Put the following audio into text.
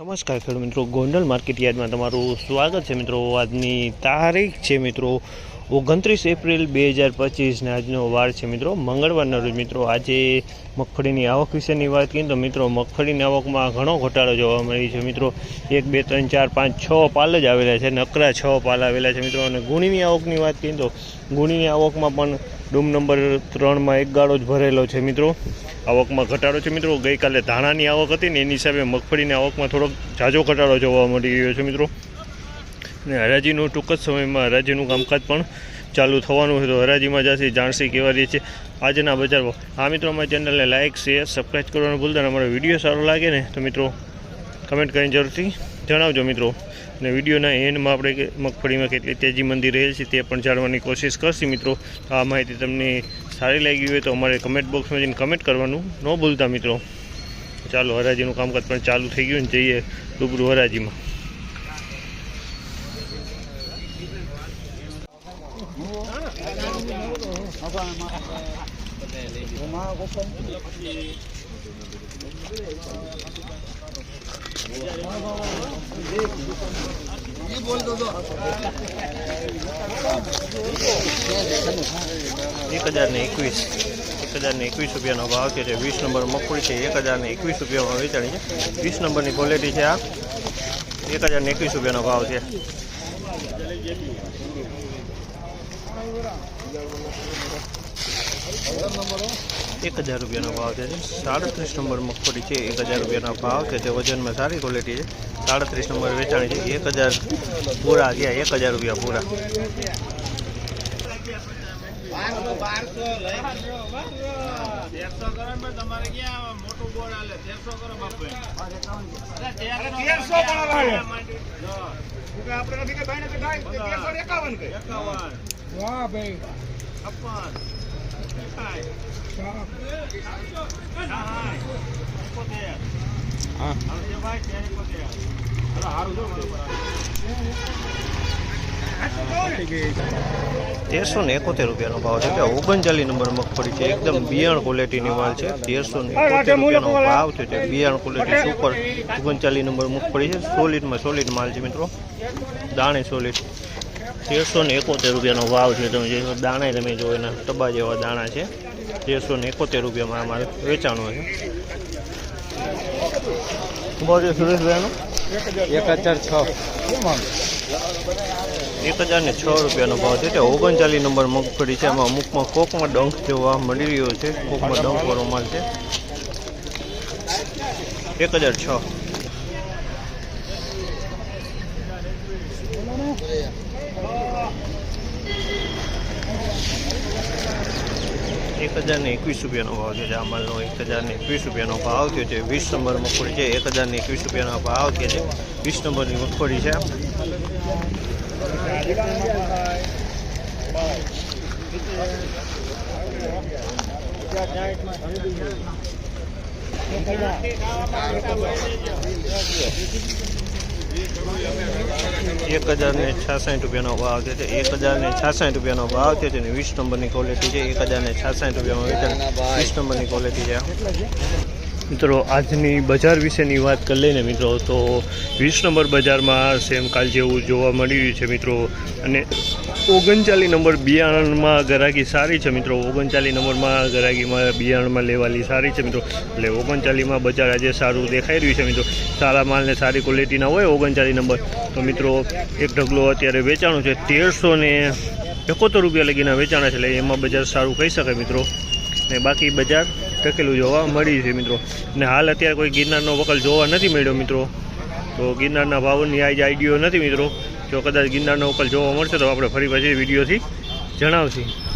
નમસ્કાર ખેડૂત મિત્રો, ગોંડલ માર્કેટ યાર્ડમાં તમારું સ્વાગત છે મિત્રો. આજની તારીખ છે મિત્રો ઓગણત્રીસ એપ્રિલ બે હજાર પચીસને આજનો વાર છે મિત્રો. મંગળવારના રોજ મિત્રો આજે મગફળીની આવક વિશેની વાત કરીએ તો મિત્રો મગફળીની આવકમાં ઘણો ઘટાડો જોવા મળી છે મિત્રો. એક, બે, ત્રણ, ચાર, પાંચ, છ પાલ જ આવેલા છે. નકરા છ પાલ આવેલા છે મિત્રો. અને ગુણીની આવકની વાત કરીએ તો ગુણીની આવકમાં પણ ડૂમ નંબર ત્રણમાં એક ગાળો જ ભરેલો છે મિત્રો. આવકમાં ઘટાડો છે મિત્રો. ગઈકાલે ધાણાની આવક હતી ને એની હિસાબે મગફળીની આવકમાં થોડોક ઝાઝો ઘટાડો જોવા મળી રહ્યો છે મિત્રો. અને હરાજીનું ટૂંક જ સમયમાં હરાજીનું કામકાજ પણ ચાલુ થવાનું છે તો હરાજીમાં જશે જાણસી કેવા રહી છે આજના બજારમાં આ મિત્રો, અમારી ચેનલને લાઇક શેર સબસ્ક્રાઈબ કરવાનું ભૂલતા. અમારો વીડિયો સારો લાગે ને તો મિત્રો કમેન્ટ કરીને જરૂરથી જણાવજો મિત્રો. અને વિડીયોના એન્ડમાં આપણે મગફળીમાં કેટલી તેજી મંદી રહેલ છે તે પણ જાણવાની કોશિશ કરશે મિત્રો. આ માહિતી તમને સારી લાગી હોય તો અમારે કમેન્ટ બોક્સમાં જઈને કમેન્ટ કરવાનું ન ભૂલતા મિત્રો. ચાલો, હરાજીનું કામકાજ પણ ચાલુ થઈ ગયું ને જઈએ રૂબરૂ હરાજીમાં. એક હજાર ને એકવીસ એક હજાર ને એકવીસ રૂપિયાનો ભાવ છે. જે વીસ નંબર મગફળી છે. એક હજાર ને એકવીસ રૂપિયામાં વેચાણી છે. વીસ નંબરની ક્વોલિટી છે આ. એક હજાર ને એકવીસ રૂપિયાનો ભાવ છે. એક હજાર રૂપિયાનો ભાવ છે. સાડત્રીસ નંબર મગફળી છે એક હજાર રૂપિયાનો ભાવ છે. તે વજનમાં સારી ક્વોલિટી છે. સાડત્રીસ નંબર વેચાણી છે. એક હજાર પૂરા ગયા એક હજાર રૂપિયા પૂરા. વાહ ભાઈ. તેરસો ને એકોતેર રૂપિયાનો ભાવ છે કે ઓગણચાલીસ નંબર મગફળી છે. એકદમ બિયાણ ક્વોલિટીની માલ છે. તેરસો ને એકોતેર રૂપિયાનો ભાવ છે તે બિયાણ ક્વોલિટી સુપર ઓગણચાલીસ નંબર મગફળી છે. સોલિડમાં સોલિડ માલ છે મિત્રો. દાણે સોલિડ તેરસો ને એકોતેર રૂપિયાનો ભાવ છે તમે જે દાણા તમે જો એના ટબા જેવા દાણા છે. તેરસો ને એકોતેર રૂપિયામાં અમારે વેચાણો છે. ભાવ છે સુરેશભાઈનો? એક હજાર છ. એક હજાર ને છ રૂપિયાનો ભાવ છે. તે ઓગણચાલીસ નંબર મગફળી છે. આમાં અમુકમાં કોકમાં ડંખ જોવા મળી રહ્યો છે. કોકમાં ડંખ વાળો માલ છે. એક હજાર છ. એક હજાર ને એકવીસ રૂપિયાનો ભાવ છે આ માલનો એક હજાર ને એકવીસ રૂપિયાનો ભાવ થયો છે. વીસ નંબર મગફળી છે એક હજાર ને એકવીસ રૂપિયાનો ભાવ થયો છે. વીસ નંબરની મગફળી છે. એક હજાર ને છાસઠ રૂપિયાનો ભાવ છે. એક હજાર ને છાસઠ રૂપિયાનો ભાવ છે અને વીસ નંબરની ક્વોલિટી છે. એક હજાર ને છાસઠ રૂપિયામાં વેચાણ વીસ નંબરની ક્વોલિટી છે. મિત્રો, આજની બજાર વિશેની વાત કરી લઈને મિત્રો, તો વીસ નંબર બજારમાં સેમ કાલ જેવું જોવા મળી રહ્યું છે મિત્રો. અને ઓગણચાલીસ નંબર બિયારણમાં ગરાકી સારી છે મિત્રો. ઓગણચાલીસ નંબરમાં ગરાગીમાં બિયારણમાં લેવાલી સારી છે મિત્રો. એટલે ઓગણચાલીસમાં બજાર આજે સારું દેખાઈ રહ્યું છે મિત્રો. સારા માલને સારી ક્વોલિટીના હોય ઓગણચાલીસ નંબર. તો મિત્રો, એક ઢગલો અત્યારે વેચાણું છે. તેરસો ને એકોતેર રૂપિયા લગીના વેચાણા છે. એટલે એમાં બજાર સારું કહી શકાય મિત્રો. ને બાકી બજાર ટકેલું જોવા મળી છે મિત્રો. ને હાલ અત્યારે કોઈ ગિરનારનો વકલ જોવા નથી મળ્યો મિત્રો. તો ગિરનારના ભાવની આજ આઈડિયો નથી મિત્રો. જો કદાચ ગિરનારનો ઉકલ જોવા મળશે તો આપણે ફરી પછી વિડીયોથી જણાવશું.